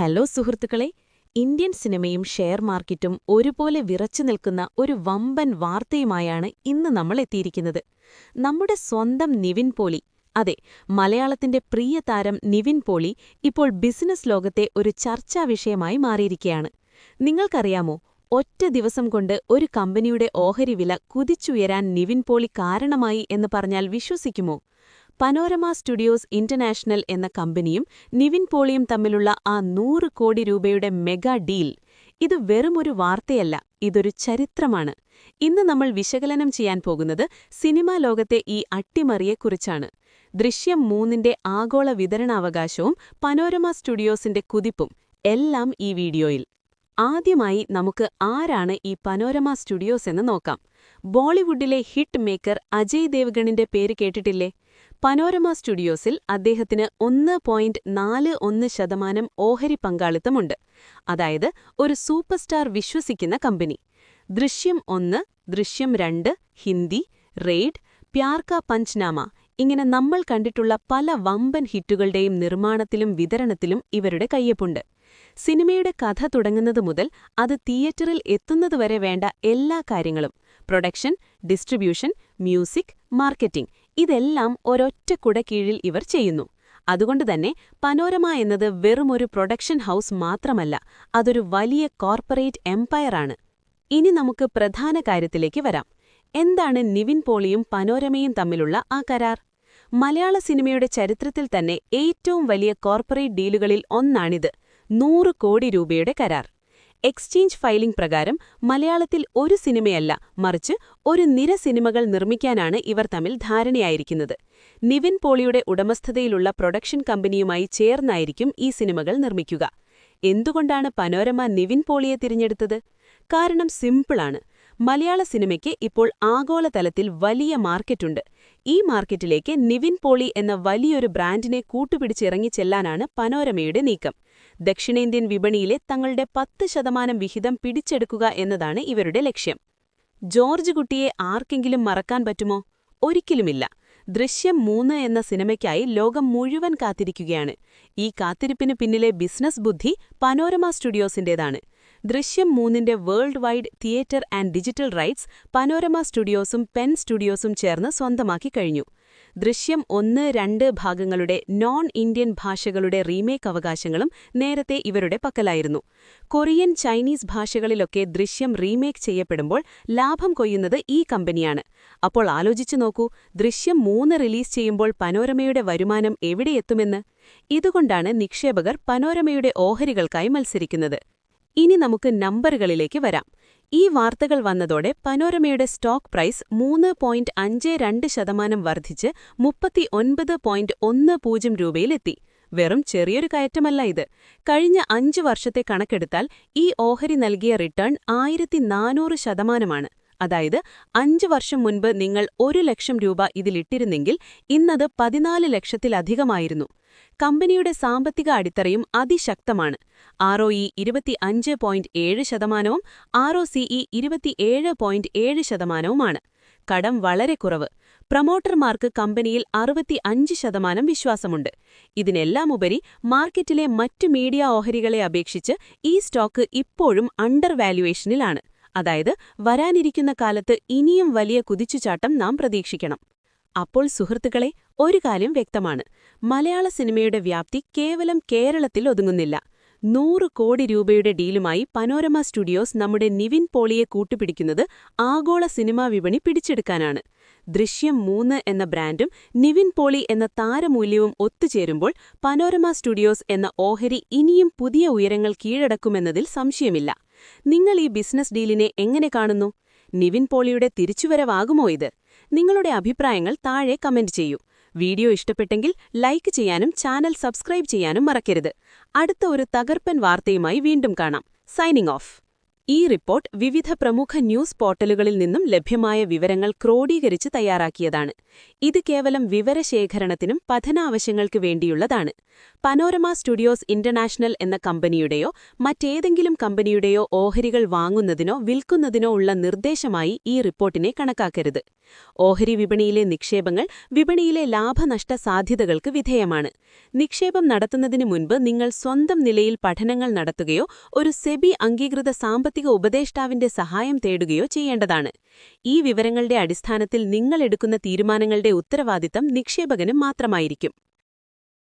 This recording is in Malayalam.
ഹലോ സുഹൃത്തുക്കളെ. ഇന്ത്യൻ സിനിമയും ഷെയർ മാർക്കറ്റും ഒരുപോലെ വിറച്ചു നിൽക്കുന്ന ഒരു വമ്പൻ വാർത്തയുമായാണ് ഇന്ന് നമ്മൾ എത്തിയിരിക്കുന്നത്. നമ്മുടെ സ്വന്തം നിവിൻ പോളി. അതെ മലയാളത്തിന്റെ പ്രിയ താരം നിവിൻ പോളി ഇപ്പോൾ ബിസിനസ് ലോകത്തെ ഒരു ചർച്ചാ വിഷയമായി മാറിയിരിക്കുകയാണ്. നിങ്ങൾക്കറിയാമോ ഒറ്റ ദിവസം കൊണ്ട് ഒരു കമ്പനിയുടെ ഓഹരി വില കുതിച്ചുയരാൻ നിവിൻ പോളി കാരണമായി എന്ന് പറഞ്ഞാൽ വിശ്വസിക്കുമോ? പനോരമ സ്റ്റുഡിയോസ് ഇന്റർനാഷണൽ എന്ന കമ്പനിയും നിവിൻ പോളിയും തമ്മിലുള്ള ആ നൂറ് കോടി രൂപയുടെ മെഗാ ഡീൽ ഇത് വെറുമൊരു വാർത്തയല്ല ഇതൊരു ചരിത്രമാണ്. ഇന്ന് നമ്മൾ വിശകലനം ചെയ്യാൻ പോകുന്നത് സിനിമാ ലോകത്തെ ഈ അട്ടിമറിയെക്കുറിച്ചാണ്. ദൃശ്യം മൂന്നിന്റെ ആഗോള വിതരണാവകാശവും പനോരമ സ്റ്റുഡിയോസിന്റെ കുതിപ്പും എല്ലാം ഈ വീഡിയോയിൽ. ആദ്യമായി നമുക്ക് ആരാണ് ഈ പനോരമ സ്റ്റുഡിയോസ് എന്ന് നോക്കാം. ബോളിവുഡിലെ ഹിറ്റ് മേക്കർ അജയ് ദേവ്ഗണിന്റെ പേര് കേട്ടിട്ടില്ലേ? പനോരമ സ്റ്റുഡിയോസിൽ അദ്ദേഹത്തിന് ഒന്ന് പോയിന്റ് നാല് ഒന്ന് ശതമാനം ഓഹരി പങ്കാളിത്തമുണ്ട്. അതായത് ഒരു സൂപ്പർ സ്റ്റാർ വിശ്വസിക്കുന്ന കമ്പനി. ദൃശ്യം ഒന്ന് ദൃശ്യം രണ്ട് ഹിന്ദി റെയ്ഡ് പ്യാർക്ക പഞ്ച്നാമ ഇങ്ങനെ നമ്മൾ കണ്ടിട്ടുള്ള പല വമ്പൻ ഹിറ്റുകളുടെയും നിർമ്മാണത്തിലും വിതരണത്തിലും ഇവരുടെ കയ്യപ്പുണ്ട്. സിനിമയുടെ കഥ തുടങ്ങുന്നത് മുതൽ അത് തിയേറ്ററിൽ എത്തുന്നതുവരെ വേണ്ട എല്ലാ കാര്യങ്ങളും. പ്രൊഡക്ഷൻ ഡിസ്ട്രിബ്യൂഷൻ മ്യൂസിക് മാർക്കറ്റിംഗ് ഇതെല്ലാം ഒരൊറ്റ കുടക്കീഴിൽ ഇവർ ചെയ്യുന്നു. അതുകൊണ്ട് തന്നെ പനോരമ എന്നത് വെറുമൊരു പ്രൊഡക്ഷൻ ഹൗസ് മാത്രമല്ല അതൊരു വലിയ കോർപ്പറേറ്റ് എംപയറാണ്. ഇനി നമുക്ക് പ്രധാന കാര്യത്തിലേക്ക് വരാം. എന്താണ് നിവിൻ പോളിയും പനോരമയും തമ്മിലുള്ള ആ കരാർ? മലയാള സിനിമയുടെ ചരിത്രത്തിൽ തന്നെ ഏറ്റവും വലിയ കോർപ്പറേറ്റ് ഡീലുകളിൽ ഒന്നാണിത് നൂറ് കോടി രൂപയുടെ കരാർ. എക്സ്ചേഞ്ച് ഫയലിംഗ് പ്രകാരം മലയാളത്തിൽ ഒരു സിനിമയല്ല മറിച്ച് ഒരു നിര സിനിമകൾ നിർമ്മിക്കാനാണ് ഇവർ തമ്മിൽ ധാരണയായിരിക്കുന്നത്. നിവിൻ പോളിയുടെ ഉടമസ്ഥതയിലുള്ള പ്രൊഡക്ഷൻ കമ്പനിയുമായി ചേർന്നായിരിക്കും ഈ സിനിമകൾ നിർമ്മിക്കുക. എന്തുകൊണ്ടാണ് പനോരമ നിവിൻ പോളിയെ തിരഞ്ഞെടുത്തത്? കാരണം സിമ്പിളാണ്. മലയാള സിനിമയ്ക്ക് ഇപ്പോൾ ആഗോളതലത്തിൽ വലിയ മാർക്കറ്റുണ്ട്. ഈ മാർക്കറ്റിലേക്ക് നിവിൻ പോളി എന്ന വലിയൊരു ബ്രാൻഡിനെ കൂട്ടുപിടിച്ചിറങ്ങിച്ചെല്ലാനാണ് പനോരമയുടെ നീക്കം. ദക്ഷിണേന്ത്യൻ വിപണിയിലെ തങ്ങളുടെ പത്ത് ശതമാനം വിഹിതം പിടിച്ചെടുക്കുക എന്നതാണ് ഇവരുടെ ലക്ഷ്യം. ജോർജ് കുട്ടിയെ ആർക്കെങ്കിലും മറക്കാൻ പറ്റുമോ? ഒരിക്കലുമില്ല. ദൃശ്യം മൂന്ന് എന്ന സിനിമയ്ക്കായി ലോകം മുഴുവൻ കാത്തിരിക്കുകയാണ്. ഈ കാത്തിരിപ്പിന് പിന്നിലെ ബിസിനസ് ബുദ്ധി പനോരമ സ്റ്റുഡിയോസിന്റേതാണ്. ദൃശ്യം മൂന്നിന്റെ world wide theatre and digital rights Panorama സ്റ്റുഡിയോസും Pen സ്റ്റുഡിയോസും ചേർന്ന് സ്വന്തമാക്കി കഴിഞ്ഞു. ദൃശ്യം ഒന്ന് രണ്ട് ഭാഗങ്ങളുടെ നോൺ ഇന്ത്യൻ ഭാഷകളുടെ റീമേക്ക് അവകാശങ്ങളും നേരത്തെ ഇവരുടെ പക്കലായിരുന്നു. കൊറിയൻ ചൈനീസ് ഭാഷകളിലൊക്കെ ദൃശ്യം റീമേക്ക് ചെയ്യപ്പെടുമ്പോൾ ലാഭം കൊയ്യുന്നത് ഈ കമ്പനിയാണ്. അപ്പോൾ ആലോചിച്ചു നോക്കൂ ദൃശ്യം മൂന്ന് റിലീസ് ചെയ്യുമ്പോൾ പനോരമയുടെ വരുമാനം എവിടെയെത്തുമെന്ന് ഇതുകൊണ്ടാണ് നിക്ഷേപകർ പനോരമയുടെ ഓഹരികൾക്കായി മത്സരിക്കുന്നത്. ഇനി നമുക്ക് നമ്പറുകളിലേക്ക് വരാം. ഈ വാർത്തകൾ വന്നതോടെ പനോരമയുടെ സ്റ്റോക്ക് പ്രൈസ് മൂന്ന് പോയിന്റ് അഞ്ച് രണ്ട് ശതമാനം വർദ്ധിച്ച് മുപ്പത്തി ഒൻപത് പോയിന്റ് ഒന്ന് പൂജ്യം രൂപയിലെത്തി. വെറും ചെറിയൊരു കയറ്റമല്ല ഇത്. കഴിഞ്ഞ അഞ്ച് വർഷത്തെ കണക്കെടുത്താൽ ഈ ഓഹരി നൽകിയ റിട്ടേൺ ആയിരത്തി നാനൂറ് ശതമാനമാണ്. അതായത് അഞ്ച് വർഷം മുൻപ് നിങ്ങൾ ഒരു ലക്ഷം രൂപ ഇതിലിട്ടിരുന്നെങ്കിൽ ഇന്നത് പതിനാല് ലക്ഷത്തിലധികമായിരുന്നു. കമ്പനിയുടെ സാമ്പത്തിക അടിത്തറയും അതിശക്തമാണ്. ആർ ഒ ഇ ഇരുപത്തി അഞ്ച് പോയിന്റ് ഏഴ് ശതമാനവും ആർ ഒ സിഇ ഇരുപത്തിയേഴ് പോയിന്റ് ഏഴ് ശതമാനവുമാണ്. കടം വളരെ കുറവ്. പ്രമോട്ടർമാർക്ക് കമ്പനിയിൽ അറുപത്തി അഞ്ച് ശതമാനം വിശ്വാസമുണ്ട്. ഇതിനെല്ലാം ഉപരി മാർക്കറ്റിലെ മറ്റു മീഡിയ ഓഹരികളെ അപേക്ഷിച്ച് ഈ സ്റ്റോക്ക് ഇപ്പോഴും അണ്ടർ വാല്യുവേഷനിലാണ്. അതായത് വരാനിരിക്കുന്ന കാലത്ത് ഇനിയും വലിയ കുതിച്ചുചാട്ടം നാം പ്രതീക്ഷിക്കണം. അപ്പോൾ സുഹൃത്തുക്കളെ ഒരു കാര്യം വ്യക്തമാണ്. മലയാള സിനിമയുടെ വ്യാപ്തി കേവലം കേരളത്തിൽ ഒതുങ്ങുന്നില്ല. നൂറ് കോടി രൂപയുടെ ഡീലുമായി പനോരമ സ്റ്റുഡിയോസ് നമ്മുടെ നിവിൻ പോളിയെ കൂട്ടുപിടിക്കുന്നത് ആഗോള സിനിമാ വിപണി പിടിച്ചെടുക്കാനാണ്. ദൃശ്യം മൂന്ന് എന്ന ബ്രാൻഡും നിവിൻ പോളി എന്ന താരമൂല്യവും ഒത്തുചേരുമ്പോൾ പനോരമ സ്റ്റുഡിയോസ് എന്ന ഓഹരി ഇനിയും പുതിയ ഉയരങ്ങൾ കീഴടക്കുമെന്നതിൽ സംശയമില്ല. നിങ്ങൾ ഈ ബിസിനസ് ഡീലിനെ എങ്ങനെ കാണുന്നു? നിവിൻ പോളിയുടെ തിരിച്ചുവരവാകുമോ ഇത്? നിങ്ങളുടെ അഭിപ്രായങ്ങൾ താഴെ കമന്റ് ചെയ്യൂ. വീഡിയോ ഇഷ്ടപ്പെട്ടെങ്കിൽ ലൈക്ക് ചെയ്യാനും ചാനൽ സബ്സ്ക്രൈബ് ചെയ്യാനും മറക്കരുത്. അടുത്ത ഒരു തകർപ്പൻ വാർത്തയുമായി വീണ്ടും കാണാം. Signing off. ഈ റിപ്പോർട്ട് വിവിധ പ്രമുഖ ന്യൂസ് പോർട്ടലുകളിൽ നിന്നും ലഭ്യമായ വിവരങ്ങൾ ക്രോഡീകരിച്ച് തയ്യാറാക്കിയതാണ്. ഇത് കേവലം വിവരശേഖരണത്തിനും പഠനാവശ്യങ്ങൾക്ക് വേണ്ടിയുള്ളതാണ്. പനോരമ സ്റ്റുഡിയോസ് ഇന്റർനാഷണൽ എന്ന കമ്പനിയുടെയോ മറ്റേതെങ്കിലും കമ്പനിയുടെയോ ഓഹരികൾ വാങ്ങുന്നതിനോ വിൽക്കുന്നതിനോ ഉള്ള നിർദ്ദേശമായി ഈ റിപ്പോർട്ടിനെ കണക്കാക്കരുത്. ഓഹരി വിപണിയിലെ നിക്ഷേപങ്ങൾ വിപണിയിലെ ലാഭനഷ്ട സാധ്യതകൾക്ക് വിധേയമാണ്. നിക്ഷേപം നടത്തുന്നതിന് മുൻപ് നിങ്ങൾ സ്വന്തം നിലയിൽ പഠനങ്ങൾ നടത്തുകയോ ഒരു സെബി അംഗീകൃത സാമ്പത്തിക ഉപദേഷ്ടാവിന്റെ സഹായം തേടുകയോ ചെയ്യേണ്ടതാണ്. ഈ വിവരങ്ങളുടെ അടിസ്ഥാനത്തിൽ നിങ്ങൾ എടുക്കുന്ന തീരുമാനങ്ങളുടെ ഉത്തരവാദിത്തം നിക്ഷേപകനും മാത്രമായിരിക്കും.